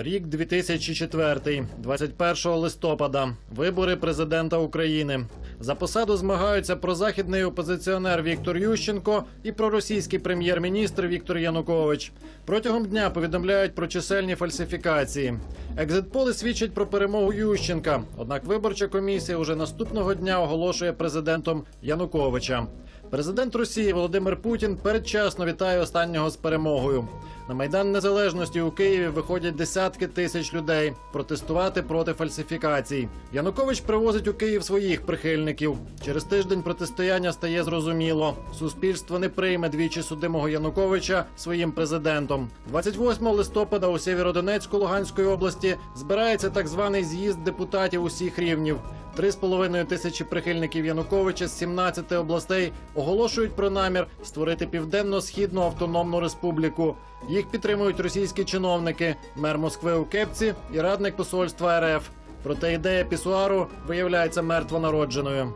Рік 2004, 21 листопада. Вибори президента України. За посаду змагаються прозахідний опозиціонер Віктор Ющенко і проросійський прем'єр-міністр Віктор Янукович. Протягом дня повідомляють про чисельні фальсифікації. Екзитполи свідчать про перемогу Ющенка. Однак виборча комісія уже наступного дня оголошує президентом Януковича. Президент Росії Володимир Путін передчасно вітає останнього з перемогою. На майдан незалежності у Києві виходять десятки тисяч людей протестувати проти фальсифікацій. Янукович привозить у Київ своїх прихильників. Через тиждень протистояння стає зрозуміло. Суспільство не прийме двічі судимого Януковича своїм президентом. 28 листопада у Сєвєродонецьку Луганської області збирається так званий з'їзд депутатів усіх рівнів. Три з половиною тисячі прихильників Януковича з 17 областей оголошують про намір створити південно-східну автономну республіку. Їх підтримують російські чиновники, мер Москви у Кепці і радник посольства РФ. Проте ідея пісуару виявляється мертвонародженою.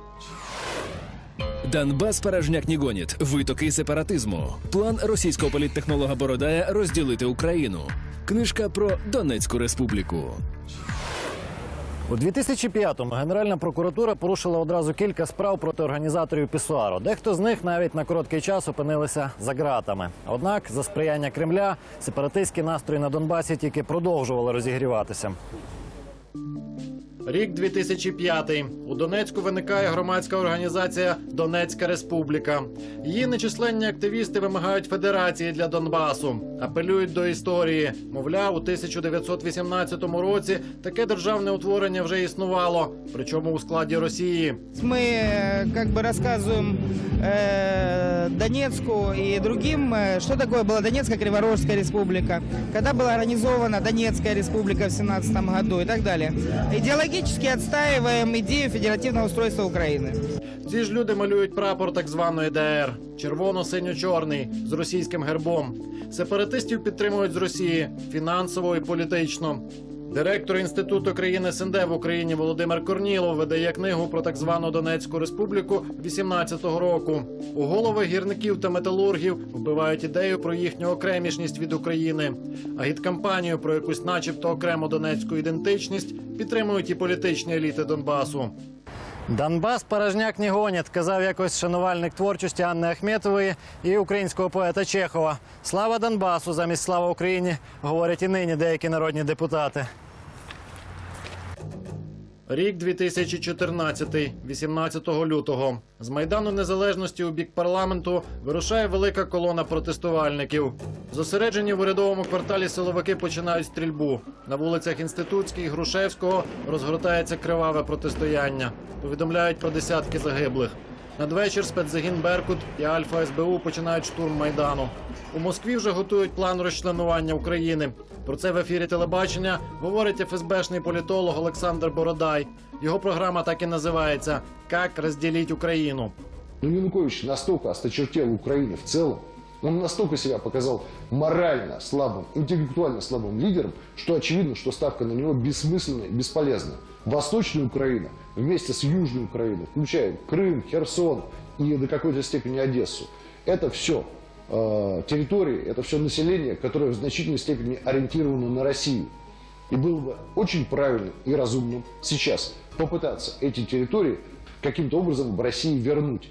Донбас порожняк не гонит. Витоки сепаратизму. План російського політтехнолога Бородая розділити Україну. Книжка про Донецьку республіку. У 2005-му Генеральна прокуратура порушила одразу кілька справ проти організаторів пісуару. Дехто з них навіть на короткий час опинилися за ґратами. Однак, за сприяння Кремля, сепаратистські настрої на Донбасі тільки продовжували розігріватися. Рік 2005. У Донецьку виникає громадська організація Донецька Республіка. Її нечисленні активісти вимагають федерації для Донбасу, апелюють до історії. Мовляв, у 1918 році таке державне утворення вже існувало, причому у складі Росії. Мы э, как бы рассказываем э, Донецку и другим, э, что такое была Донецкая Криворожская республика, когда была организована Донецкая республика в 17 году и так далее. Идеологически отстаиваем идею федеративного устройства Украины. Ці ж люди малюють прапор так званої ДР червоно-синьо-чорний з російським гербом. Сепаратистів підтримують з Росії фінансово і політично. Директор інституту країн СНД в Україні Володимир Корнілов видає книгу про так звану Донецьку республіку 18-го року. У голови гірників та металургів вбивають ідею про їхню окремішність від України. Агіткампанію про якусь, начебто, окрему донецьку ідентичність підтримують і політичні еліти Донбасу. Донбас порожняк не гонять, казав якось шанувальник творчості Анни Ахметової і українського поета Чехова. Слава Донбасу замість слава Україні говорять і нині деякі народні депутати. Рік 2014, 18 лютого. З майдану незалежності у бік парламенту вирушає велика колона протестувальників. Зосереджені в урядовому кварталі силовики починають стрільбу. На вулицях Інститутській, Грушевського розгортається криваве протистояння. Повідомляють про десятки загиблих. Надвечір спецзагін Беркут і Альфа СБУ починають штурм майдану. У Москві вже готують план розчленування України. Про це в ефірі телебачення говорить ФСБшний політолог Олександр Бородай. Його програма так і називається Как розділіть Україну. Но Янукович настолько осточертел Украины в целом, он настолько себя показал морально слабым, интеллектуально слабым лидером, что очевидно, что ставка на него бессмысленная и бесполезна. Восточная Украина вместе с Южной Украиной, включая Крым, Херсон и до какой-то степени Одессу, это все территории, это все население, которое в значительной степени ориентировано на Россию. И было бы очень правильным и разумным сейчас попытаться эти территории каким-то образом в России вернуть.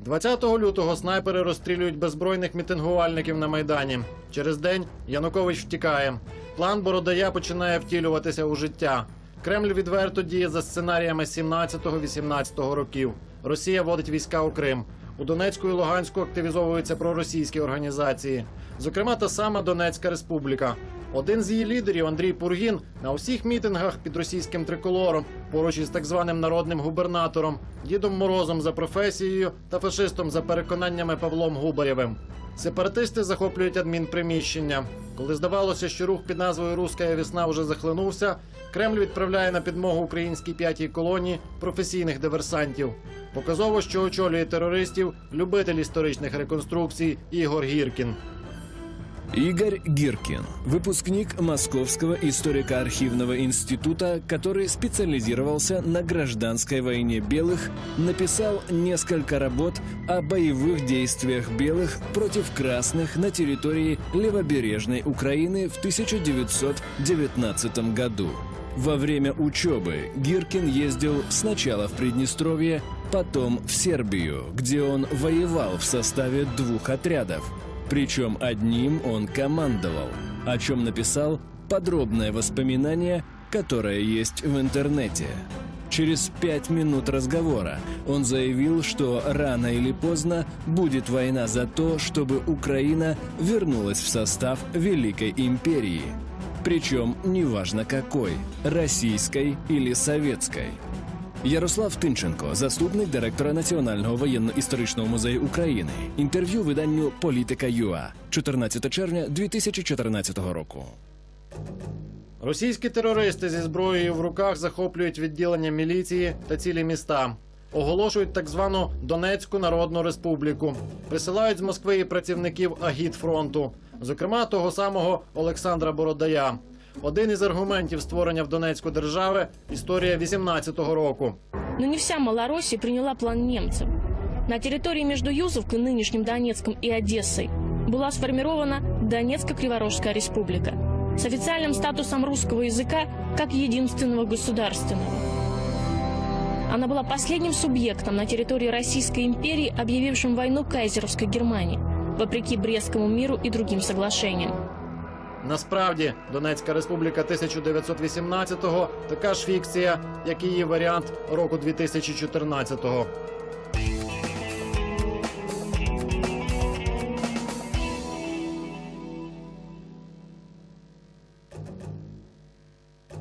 20 лютого снайпери розстрілюють беззбройних мітингувальників на майдані. Через день Янукович втікає. План Бородая починає втілюватися у життя. Кремль відверто діє за сценаріями 17-18 років. Росія вводить війська у Крим. У Донецьку і Луганську активізовуються проросійські організації, зокрема та сама Донецька Республіка. Один з її лідерів, Андрій Пургін, на усіх мітингах під російським триколором, поруч із так званим народним губернатором, Дідом Морозом за професією та фашистом за переконаннями Павлом Губарєвим. Сепаратисти захоплюють адмінприміщення. Коли здавалося, що рух під назвою Руська весна вже захлинувся, Кремль відправляє на підмогу українській п'ятій колонії професійних диверсантів. Показово, що очолює терористів любитель історичних реконструкцій Ігор Гіркін. Игорь Гиркин, выпускник Московского историко-архивного института, который специализировался на гражданской войне белых, написал несколько работ о боевых действиях белых против красных на территории левобережной Украины в 1919 году. Во время учебы Гиркин ездил сначала в Приднестровье, потом в Сербию, где он воевал в составе двух отрядов. Причем одним он командовал, о чем написал подробное воспоминание, которое есть в интернете. Через пять минут разговора он заявил, что рано или поздно будет война за то, чтобы Украина вернулась в состав Великой империи. Причем неважно какой – российской или советской. Ярослав Тинченко, заступник директора Національного воєнно-історичного музею України. Інтерв'ю виданню Політика ЮА 14 червня 2014 року. Російські терористи зі зброєю в руках захоплюють відділення міліції та цілі міста. Оголошують так звану Донецьку Народну Республіку. Присилають з Москви і працівників Агітфронту, зокрема того самого Олександра Бородая. Один із аргументів створення в Донецьку держави історія 18-го року. Но не вся Малороссия приняла план немцев. На территории между Юзовкой, нынешним Донецком и Одессой была сформирована Донецко-Криворожская республика с официальным статусом русского языка как единственного государственного. Она была последним субъектом на территории Российской империи, объявившим войну кайзеровской Германии, вопреки Брестскому миру и другим соглашениям. Насправді, Донецька республіка 1918-го така ж фікція, як її варіант року 2014-го.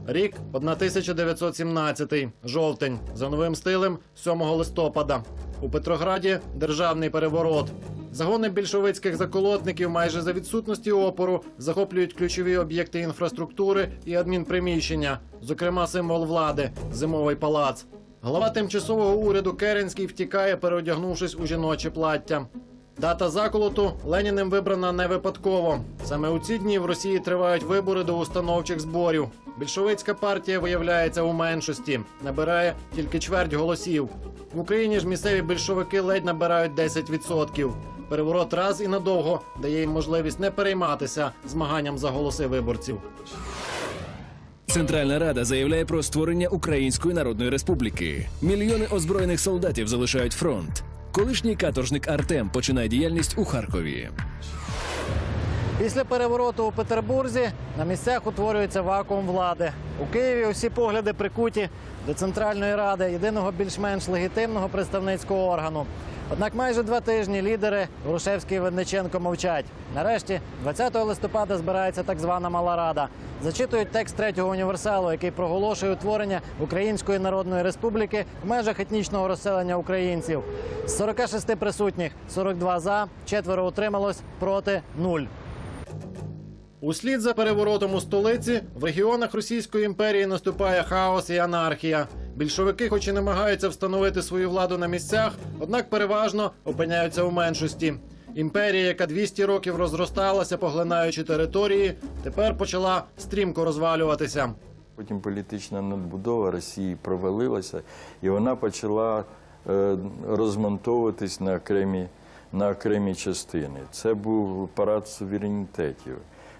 Рік 1917, жовтень, за новим стилем 7 листопада. У Петрограді державний переворот. Загони більшовицьких заколотників майже за відсутності опору захоплюють ключові об'єкти інфраструктури і адмінприміщення, зокрема символ влади зимовий палац. Глава тимчасового уряду Керенський втікає, переодягнувшись у жіноче плаття. Дата заколоту Леніним вибрана не випадково. Саме у ці дні в Росії тривають вибори до установчих зборів. Більшовицька партія виявляється у меншості, набирає тільки чверть голосів. В Україні ж місцеві більшовики ледь набирають 10%. Переворот раз і надовго дає їм можливість не перейматися змаганням за голоси виборців. Центральна Рада заявляє про створення Української Народної Республіки. Мільйони озброєних солдатів залишають фронт. Колишній каторжник Артем починає діяльність у Харкові. Після перевороту у Петербурзі на місцях утворюється вакуум влади. У Києві усі погляди прикуті до Центральної Ради, єдиного більш-менш легітимного представницького органу. Однак майже два тижні лідери Грушевський і Винниченко мовчать. Нарешті, 20 листопада, збирається так звана Мала Рада. Зачитують текст третього універсалу, який проголошує утворення Української Народної Республіки в межах етнічного розселення українців. З 46 присутніх 42 за, четверо утрималось, проти нуль. Услід за переворотом у столиці в регіонах Російської імперії наступає хаос і анархія. Більшовики, хоч і намагаються встановити свою владу на місцях, однак переважно опиняються у меншості. Імперія, яка 200 років розросталася, поглинаючи території, тепер почала стрімко розвалюватися. Потім політична надбудова Росії провалилася, і вона почала е, розмонтовуватись на окремі, на окремі частини. Це був парад суверенітетів.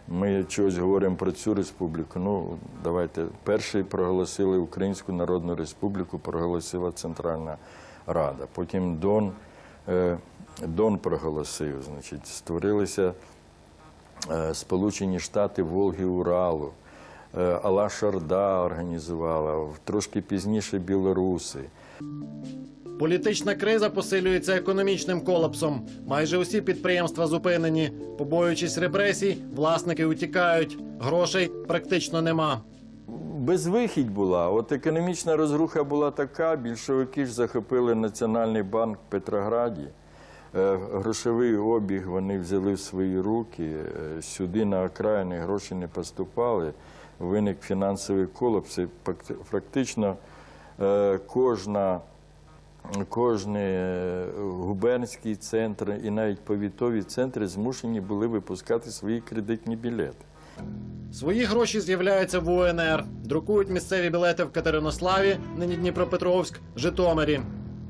Ми чогось говоримо про цю республіку. Ну, давайте перший проголосили Українську Народну Республіку, проголосила Центральна Рада. Потім Дон, е, Дон проголосив, значить, створилися е, Сполучені Штати Волги Уралу. Е, Алла Шарда організувала, трошки пізніше білоруси. Політична криза посилюється економічним колапсом. Майже усі підприємства зупинені. Побоюючись репресій, власники утікають. Грошей практично нема. Безвихідь була. От економічна розруха була така, більшовики ж захопили Національний банк в Петрограді. Е, Грошовий обіг вони взяли в свої руки. Е, Сюди на окраїни гроші не поступали. Виник фінансовий колапс. І факти- Фактично кожна кожний е, губернський центр і навіть повітові центри змушені були випускати свої кредитні білети. Свої гроші з'являються в УНР, друкують місцеві білети в Катеринославі, нині Дніпропетровськ, Житомирі.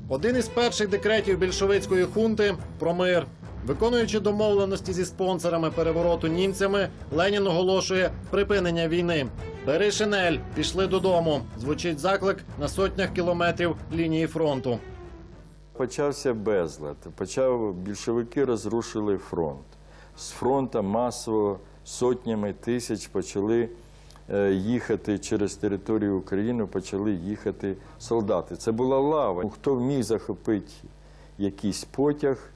Один із перших декретів більшовицької хунти про мир. Виконуючи домовленості зі спонсорами перевороту німцями, Ленін оголошує припинення війни. Бери шинель, пішли додому. Звучить заклик на сотнях кілометрів лінії фронту. Почався безлад. Почав більшовики розрушили фронт. З фронту масово сотнями тисяч почали е, їхати через територію України, почали їхати солдати. Це була лава. Хто вміг захопити якийсь потяг,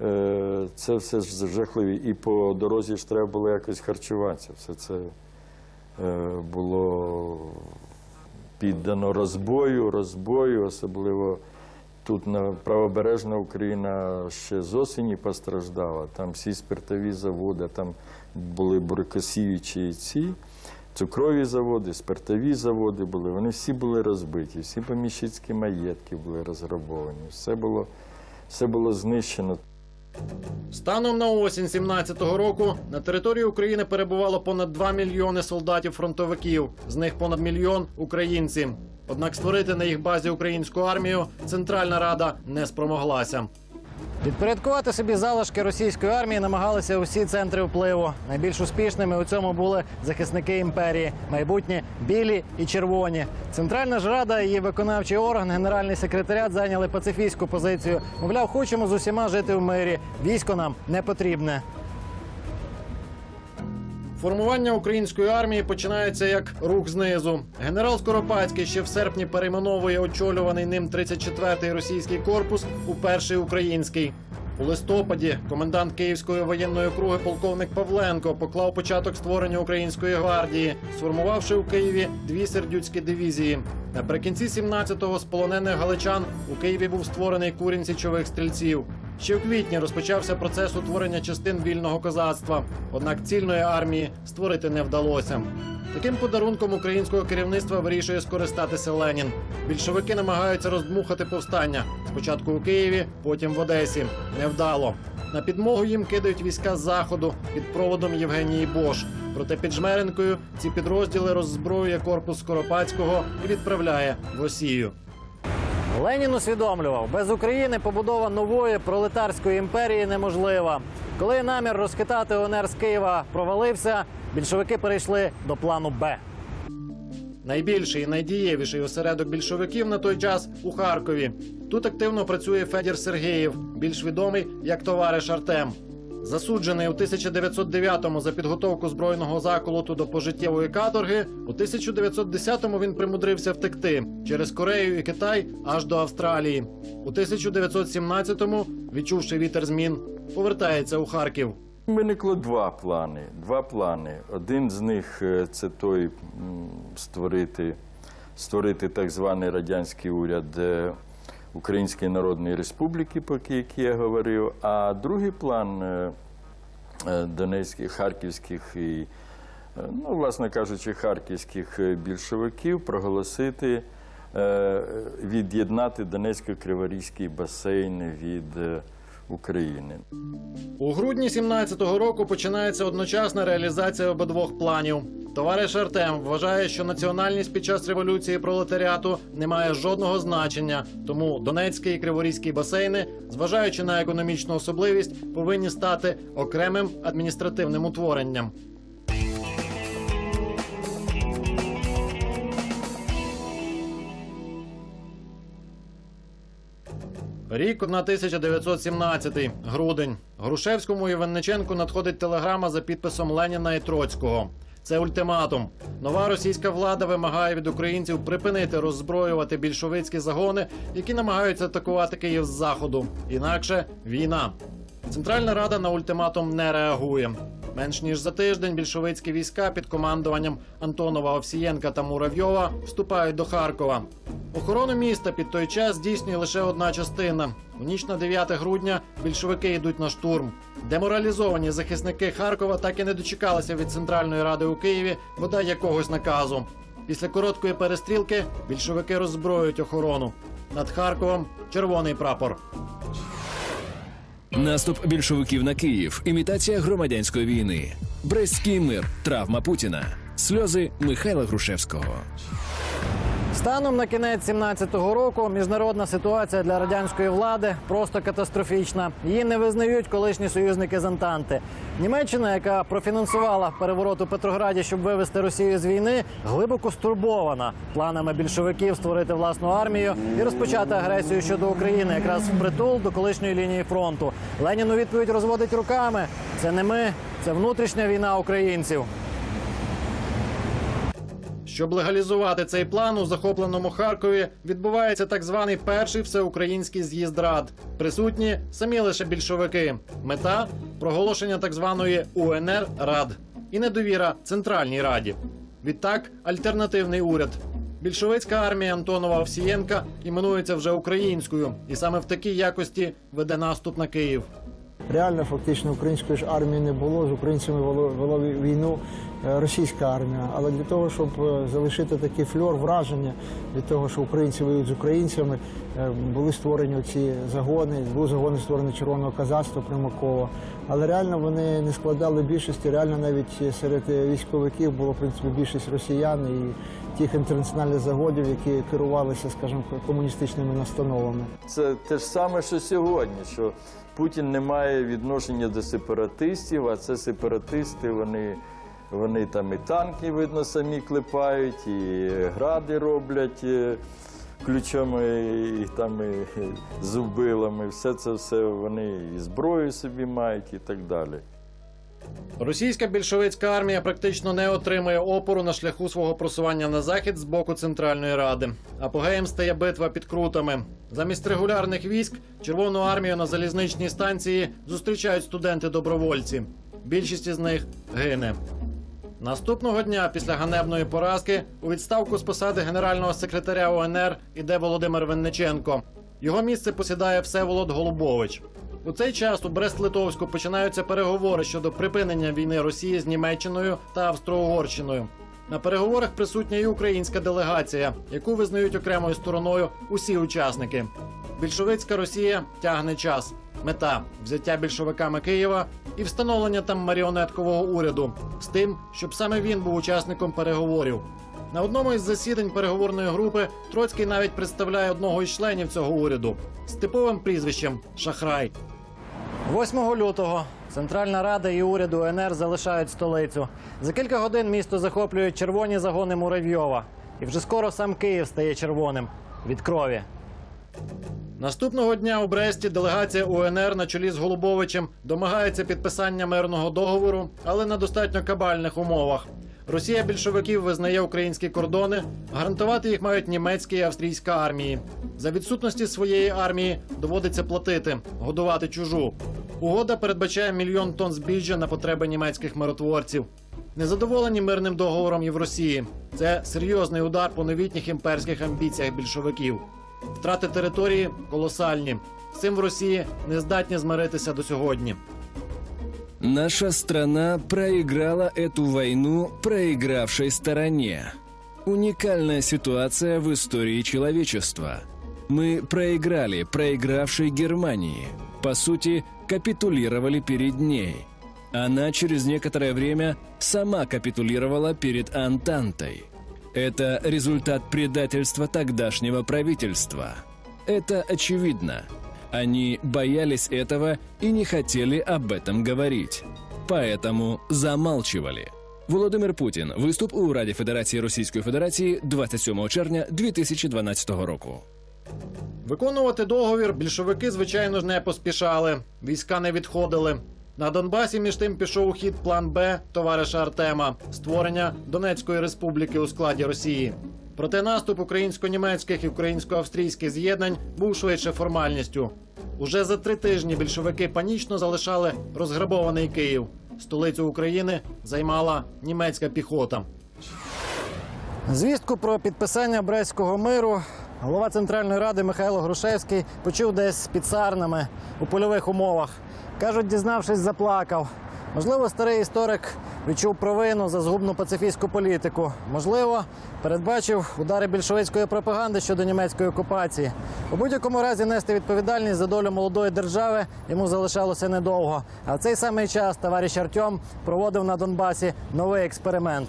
е, це все ж жахливі. І по дорозі ж треба було якось харчуватися. Все це було піддано розбою, розбою, особливо тут на правобережна Україна ще з осені постраждала. Там всі спиртові заводи, там були буркосіючі ці. Цукрові заводи, спиртові заводи були, вони всі були розбиті, всі поміщицькі маєтки були розграбовані, все було знищено. Станом на осінь 17-го року на території України перебувало понад 2 мільйони солдатів-фронтовиків, з них понад мільйон українці. Однак створити на їх базі українську армію Центральна Рада не спромоглася. Підпорядкувати собі залишки російської армії намагалися усі центри впливу. Найбільш успішними у цьому були захисники імперії, майбутні білі і червоні. Центральна ж рада і її виконавчий орган, генеральний секретаріат зайняли пацифійську позицію. Мовляв, хочемо з усіма жити в мирі. Військо нам не потрібне. Формування української армії починається як рух знизу. Генерал Скоропадський ще в серпні перейменовує очолюваний ним 34-й російський корпус у перший український. У листопаді комендант Київської воєнної округи полковник Павленко поклав початок створення української гвардії, сформувавши у Києві дві сердюцькі дивізії. Наприкінці 17-го з полонених галичан у Києві був створений курінь січових стрільців. Ще в квітні розпочався процес утворення частин вільного козацтва. Однак цільної армії створити не вдалося. Таким подарунком українського керівництва вирішує скористатися Ленін. Більшовики намагаються роздмухати повстання. Спочатку у Києві, потім в Одесі. Невдало. На підмогу їм кидають війська з заходу під проводом Євгенії Бош. Проте під Жмеренкою ці підрозділи роззброює корпус Скоропадського і відправляє в Росію. Ленін усвідомлював, без України побудова нової пролетарської імперії неможлива. Коли намір розхитати ОНР з Києва провалився, більшовики перейшли до плану Б. Найбільший і найдієвіший осередок більшовиків на той час у Харкові. Тут активно працює Федір Сергеєв, більш відомий як товариш Артем. Засуджений у 1909-му за підготовку збройного заколоту до пожиттєвої каторги, у 1910-му він примудрився втекти через Корею і Китай аж до Австралії. У 1917-му, відчувши вітер змін, повертається у Харків. Виникло два плани. Два плани. Один з них е, це той створити, створити так званий радянський уряд е, Української Народної Республіки, поки які я говорив. А другий план е, е, донецьких, харківських і, е, ну, власне кажучи, харківських більшовиків проголосити, від'єднати Донецько-Криворізький басейн від України. У грудні 17-го року починається одночасна реалізація обидвох планів. Товариш Артем вважає, що національність під час революції пролетаріату не має жодного значення, тому Донецький і Криворізький басейни, зважаючи на економічну особливість, повинні стати окремим адміністративним утворенням. Рік 1917, грудень. Грушевському і Винниченку надходить телеграма за підписом Леніна і Троцького. Це ультиматум. Нова російська влада вимагає від українців припинити роззброювати більшовицькі загони, які намагаються атакувати Київ з заходу. Інакше війна. Центральна рада на ультиматум не реагує. Менш ніж за тиждень більшовицькі війська під командуванням Антонова Овсієнка та Муравйова вступають до Харкова. Охорону міста під той час здійснює лише одна частина. У ніч на 9 грудня більшовики йдуть на штурм. Деморалізовані захисники Харкова так і не дочекалися від Центральної ради у Києві бодай якогось наказу. Після короткої перестрілки більшовики роззброюють охорону. Над Харковом червоний прапор. Наступ більшовиків на Київ, імітація громадянської війни, Брестський мир, травма Путіна, сльози Михайла Грушевського. Станом на кінець 17-го року міжнародна ситуація для радянської влади просто катастрофічна. Її не визнають колишні союзники з Антанти. Німеччина, яка профінансувала переворот у Петрограді, щоб вивести Росію з війни, глибоко стурбована планами більшовиків створити власну армію і розпочати агресію щодо України, якраз впритул до колишньої лінії фронту. Ленін у відповідь розводить руками. Це не ми, це внутрішня війна українців. Щоб легалізувати цей план у захопленому Харкові відбувається так званий перший всеукраїнський з'їзд рад. Присутні самі лише більшовики. Мета проголошення так званої УНР Рад і недовіра Центральній Раді. Відтак, альтернативний уряд. Більшовицька армія Антонова Овсієнка іменується вже українською, і саме в такій якості веде наступ на Київ. Реально, фактично, української ж армії не було. З українцями вело війну е, російська армія. Але для того, щоб е, залишити такий фльор враження від того, що українці воюють з українцями, були створені ці загони. Був загони створений червоного казацтва Примакова. Але реально вони не складали більшості. Реально навіть серед військовиків було в принципі більшість росіян і тих інтернаціональних загодів, які керувалися, скажімо, комуністичними настановами. Це те ж саме, що сьогодні, що Путін не має відношення до сепаратистів, а це сепаратисти, вони, вони там і танки, видно, самі клепають, і гради роблять е, ключами, і там і зубилами. Все це все вони і зброю собі мають і так далі. Російська більшовицька армія практично не отримує опору на шляху свого просування на захід з боку Центральної Ради. Апогеєм стає битва під крутами. Замість регулярних військ Червону армію на залізничній станції зустрічають студенти-добровольці. Більшість із них гине. Наступного дня після ганебної поразки у відставку з посади генерального секретаря УНР іде Володимир Винниченко. Його місце посідає Всеволод Голубович. У цей час у Брест-Литовську починаються переговори щодо припинення війни Росії з Німеччиною та Австро-Угорщиною. На переговорах присутня і українська делегація, яку визнають окремою стороною усі учасники. Більшовицька Росія тягне час. Мета взяття більшовиками Києва і встановлення там маріонеткового уряду з тим, щоб саме він був учасником переговорів. На одному із засідань переговорної групи Троцький навіть представляє одного із членів цього уряду з типовим прізвищем Шахрай. 8 лютого Центральна Рада і уряд УНР залишають столицю. За кілька годин місто захоплюють червоні загони Муравйова. І вже скоро сам Київ стає червоним від крові. Наступного дня у Бресті делегація УНР на чолі з Голубовичем домагається підписання мирного договору, але на достатньо кабальних умовах. Росія більшовиків визнає українські кордони, гарантувати їх мають німецькі і австрійська армії. За відсутності своєї армії доводиться платити, годувати чужу. Угода передбачає мільйон тонн збіжжя на потреби німецьких миротворців. Незадоволені мирним договором і в Росії. Це серйозний удар по новітніх імперських амбіціях більшовиків. Втрати території колосальні. З цим в Росії не здатні змиритися до сьогодні. Наша страна проиграла эту войну проигравшей стороне. Уникальная ситуация в истории человечества. Мы проиграли проигравшей Германии. По сути, капитулировали перед ней. Она через некоторое время сама капитулировала перед Антантой. Это результат предательства тогдашнего правительства. Это очевидно. Они боялись этого и не хотели об этом говорить. Поэтому замалчивали. Володимир Путін виступ у Раді Федерації Російської Федерації 27 червня 2012 року. Виконувати договір більшовики, звичайно ж, не поспішали. Війська не відходили. На Донбасі між тим пішов у хід план Б товариша Артема створення Донецької республіки у складі Росії. Проте наступ українсько-німецьких і українсько-австрійських з'єднань був швидше формальністю. Уже за три тижні більшовики панічно залишали розграбований Київ. Столицю України займала німецька піхота. Звістку про підписання Брестського миру голова Центральної ради Михайло Грушевський почув десь під сарнами у польових умовах. Кажуть, дізнавшись, заплакав. Можливо, старий історик відчув провину за згубну пацифістську політику. Можливо, передбачив удари більшовицької пропаганди щодо німецької окупації. У будь-якому разі нести відповідальність за долю молодої держави йому залишалося недовго. А в цей самий час товариш Артем проводив на Донбасі новий експеримент.